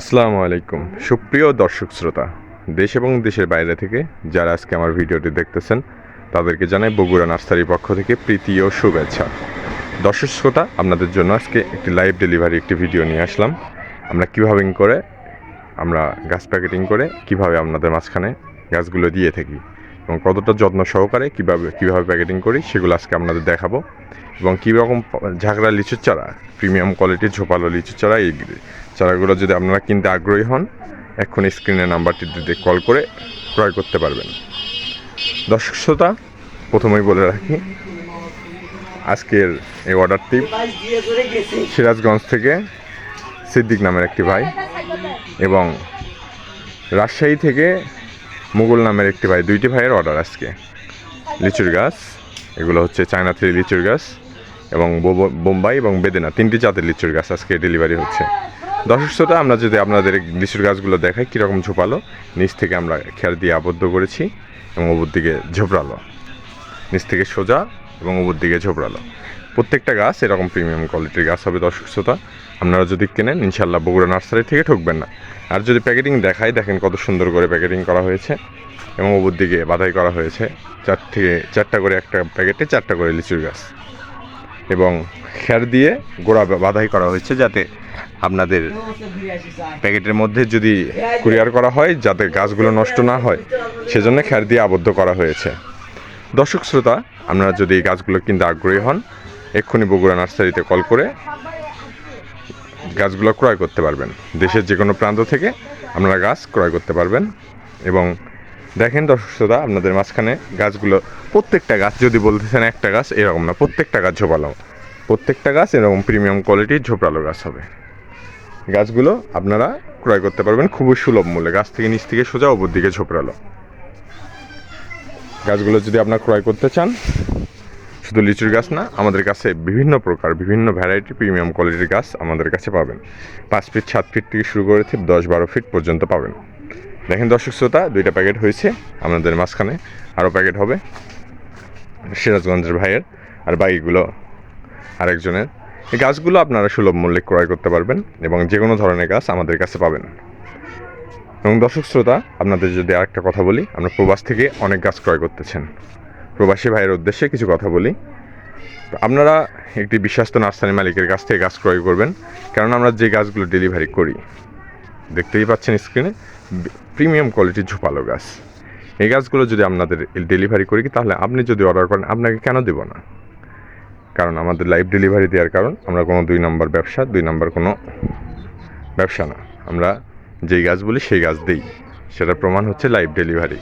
আসসালামু আলাইকুম। সুপ্রিয় দর্শক শ্রোতা, দেশ এবং দেশের বাইরে থেকে যারা আজকে আমার ভিডিওটি দেখতেছেন, তাদেরকে জানাই বগুড়া নার্সারির পক্ষ থেকে প্রীতি ও শুভেচ্ছা। দর্শক শ্রোতা, আপনাদের জন্য আজকে একটি লাইভ ডেলিভারি একটি ভিডিও নিয়ে আসলাম। আমরা কীভাবে করে, আমরা গাছ প্যাকেটিং করে, কীভাবে আপনাদের মাঝখানে গাছগুলো দিয়ে থাকি, এবং কতটা যত্ন সহকারে কীভাবে কীভাবে প্যাকেটিং করি, সেগুলো আজকে আপনাদের দেখাবো, এবং কী রকম ঝাঁকড়া লিচুর চারা প্রিমিয়াম কোয়ালিটির ঝোপালো লিচুর চারা এই চারাগুলো যদি আপনারা কিনতে আগ্রহী হন, এক্ষুনি স্ক্রিনের নাম্বারটিতে কল করে ক্রয় করতে পারবেন। দর্শক শ্রোতা, প্রথমেই বলে রাখি, আজকের এই অর্ডারটি সিরাজগঞ্জ থেকে সিদ্দিক নামের একটি ভাই এবং রাজশাহী থেকে মুঘল নামের একটি ভাই, দুইটি ভাইয়ের অর্ডার আজকে। লিচুর গাছ, এগুলো হচ্ছে চায়না থ্রি লিচুর গাছ এবং বোম্বাই এবং বেদেনা, তিনটি জাতের লিচুর গাছ আজকে ডেলিভারি হচ্ছে। দর্শক শ্রোতা আমরা যদি আপনাদের লিচুর গাছগুলো দেখাই, কীরকম ঝোপালো, নিচ থেকে আমরা খেয়াল দিয়ে আবদ্ধ করেছি এবং ওপর দিকে ঝোপড়ালো। নিচ থেকে সোজা এবং ওপর দিকে ঝোপড়ালো। প্রত্যেকটা গাছ এরকম প্রিমিয়াম কোয়ালিটির গাছ হবে দর্শক শ্রোতা আপনারা যদি কেনেন ইনশাল্লাহ বগুড়া নার্সারি থেকে ঠকবেন না। আর যদি প্যাকেটিং দেখাই, দেখেন কত সুন্দর করে প্যাকেটিং করা হয়েছে এবং ওপর দিকে বাধাই করা হয়েছে। চার থেকে চারটা করে একটা প্যাকেটে চারটা করে লিচুর গাছ। এবং খ্যার দিয়ে গোড়া বাধাই করা হয়েছে যাতে আপনাদের প্যাকেটের মধ্যে যদি কুরিয়ার করা হয়, যাতে গাছগুলো নষ্ট না হয়, সেজন্য খ্যার দিয়ে আবদ্ধ করা হয়েছে। দর্শক শ্রোতা, আপনারা যদি গাছগুলো কিনতে আগ্রহী হন, এক্ষুনি বগুড়া নার্সারিতে কল করে গাছগুলো ক্রয় করতে পারবেন। দেশের যে কোনো প্রান্ত থেকে আপনারা গাছ ক্রয় করতে পারবেন এবং দেখেন দর্শক শ্রোতা, আপনাদের মাঝখানে গাছগুলো, প্রত্যেকটা গাছ যদি বলতেছেন একটা গাছ, এরকম না, প্রত্যেকটা গাছ ঝোপালো। প্রত্যেকটা গাছ এরকম প্রিমিয়াম কোয়ালিটির ঝোপড়ালো গাছ হবে। গাছগুলো আপনারা ক্রয় করতে পারবেন খুবই সুলভ মূল্যে, গাছ থেকে নিচ থেকে সোজা ওপর দিকে ঝোপড়ালো। গাছগুলো যদি আপনারা ক্রয় করতে চান, শুধু লিচুর গাছ না, আমাদের কাছে বিভিন্ন প্রকার, বিভিন্ন ভ্যারাইটি প্রিমিয়াম কোয়ালিটির গাছ আমাদের কাছে পাবেন। পাঁচ ফিট সাত ফিট থেকে শুরু করে দশ বারো ফিট পর্যন্ত পাবেন। দেখেন দর্শক শ্রোতা, দুইটা প্যাকেট হয়েছে আপনাদের মাঝখানে আরও প্যাকেট হবে সিরাজগঞ্জের ভাইয়ের আর বাকিগুলো আরেকজনের। এই গাছগুলো আপনারা সুলভ মূল্যে ক্রয় করতে পারবেন এবং যে কোনো ধরনের গাছ আমাদের কাছে পাবেন। এবং দর্শক শ্রোতা, আপনাদের যদি আরেকটা কথা বলি, আমরা প্রবাস থেকে অনেক গাছ ক্রয় করতেছেন। প্রবাসী ভাইয়ের উদ্দেশ্যে কিছু কথা বলি। আপনারা একটি বিশ্বস্ত নার্সারি মালিকের কাছ থেকে গাছ ক্রয় করবেন, কারণ আমরা যে গাছগুলো ডেলিভারি করি, দেখতেই পাচ্ছেন স্ক্রিনে প্রিমিয়াম কোয়ালিটির ঝোপালো গাছ। এই গাছগুলো যদি আপনাদের ডেলিভারি করি, তাহলে আপনি যদি অর্ডার করেন, আপনাকে কেন দেবো না? কারণ আমাদের লাইভ ডেলিভারি দেওয়ার কারণ, আমরা কোনো দুই নম্বর ব্যবসা, দুই নম্বর কোনো ব্যবসা না। আমরা যেই গাছ বলি, সেই গাছ দিই। সেটার প্রমাণ হচ্ছে লাইভ ডেলিভারি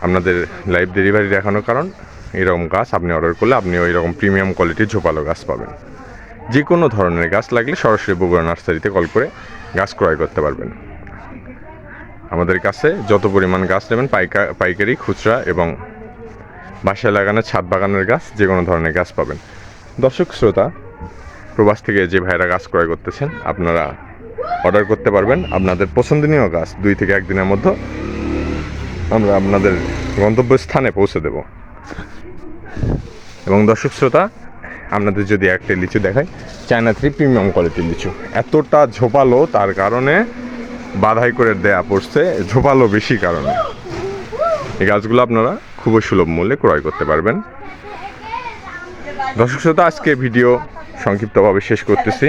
আপনাদের লাইভ ডেলিভারি দেখানোর কারণ, এরকম গাছ আপনি অর্ডার করলে আপনি ওই রকম প্রিমিয়াম কোয়ালিটির ঝোপালো গাছ পাবেন। যে কোনো ধরনের গাছ লাগলে সরাসরি বগুড়া নার্সারিতে কল করে গাছ ক্রয় করতে পারবেন। আমাদের কাছে যত পরিমাণ গাছ নেবেন, পাইকা, পাইকারি, খুচরা এবং বাসায় লাগানো ছাদ বাগানের গাছ যে কোনো ধরনের গাছ পাবেন। দর্শক, শ্রোতা, প্রবাস থেকে যে ভাইরা গাছ ক্রয় করতেছেন, আপনারা অর্ডার করতে পারবেন আপনাদের পছন্দনীয় গাছ। দুই থেকে একদিনের মধ্যে আমরা আপনাদের গন্তব্যস্থানে পৌঁছে দেব। এবং দর্শক, শ্রোতা, আপনাদের যদি একটা লিচু দেখাই চায়না থ্রি প্রিমিয়াম কোয়ালিটির লিচু। এতটা ঝোপালো, তার কারণে বাধাই করে দেয়া পড়ছে, ঝোপালো বেশি কারণে। এই গাছগুলো আপনারা খুবই সুলভ মূল্যে ক্রয় করতে পারবেন। দর্শক শ্রোতা, আজকে ভিডিও সংক্ষিপ্তভাবে শেষ করতেছি।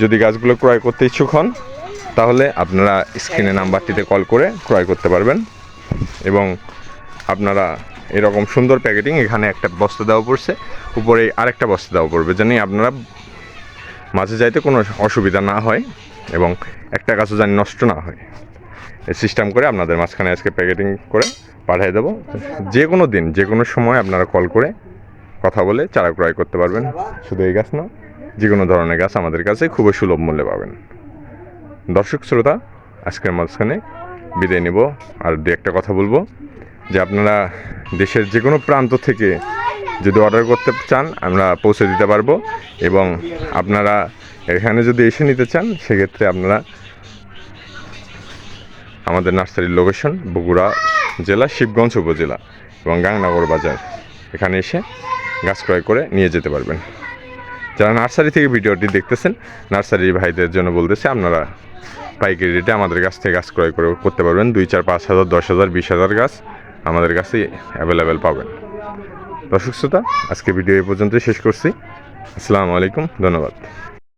যদি গাছগুলো ক্রয় করতে ইচ্ছুক হন, তাহলে আপনারা স্ক্রিনে নাম্বারটিতে কল করে ক্রয় করতে পারবেন। এবং আপনারা এরকম সুন্দর প্যাকেটিং এখানে একটা বস্তা দেওয়া পড়ছে উপরে আরেকটা বস্তা দেওয়া পড়বে। জানি আপনারা মাঝে যাইতে কোনো অসুবিধা না হয় এবং একটা গাছও জানি নষ্ট না হয়। এই সিস্টেম করে আপনাদের মাঝখানে আজকে প্যাকেটিং করে পাঠিয়ে দেবো। যে কোনো দিন যে কোনো সময় আপনারা কল করে কথা বলে চারা ক্রয় করতে পারবেন। শুধু এই গাছ না যে কোনো ধরনের গাছ আমাদের কাছে খুবই সুলভ মূল্যে পাবেন। দর্শক শ্রোতা, আজকের মাঝখানে বিদায় নেব। আর দু একটা কথা বলব যে আপনারা দেশের যে কোনো প্রান্ত থেকে যদি অর্ডার করতে চান, আমরা পৌঁছে দিতে পারব এবং আপনারা এখানে যদি এসে নিতে চান, সেক্ষেত্রে আপনারা আমাদের নার্সারির লোকেশন বগুড়া জেলা, শিবগঞ্জ উপজেলা এবং গাংনগর বাজার। এখানে এসে গাছ ক্রয় করে নিয়ে যেতে পারবেন। যারা নার্সারি থেকে ভিডিওটি দেখতেছেন, নার্সারির ভাইদের জন্য বলতেছে, আপনারা পাইকারি রেটে আমাদের কাছ থেকে গাছ ক্রয় করে করতে পারবেন। দুই চার পাঁচ হাজার, দশ হাজার, বিশ হাজার গাছ আমাদের কাছে অ্যাভেলেবেল পাবেন। অসুস্থতা আজকে ভিডিও এই পর্যন্ত শেষ করছি। আসসালামু আলাইকুম ধন্যবাদ।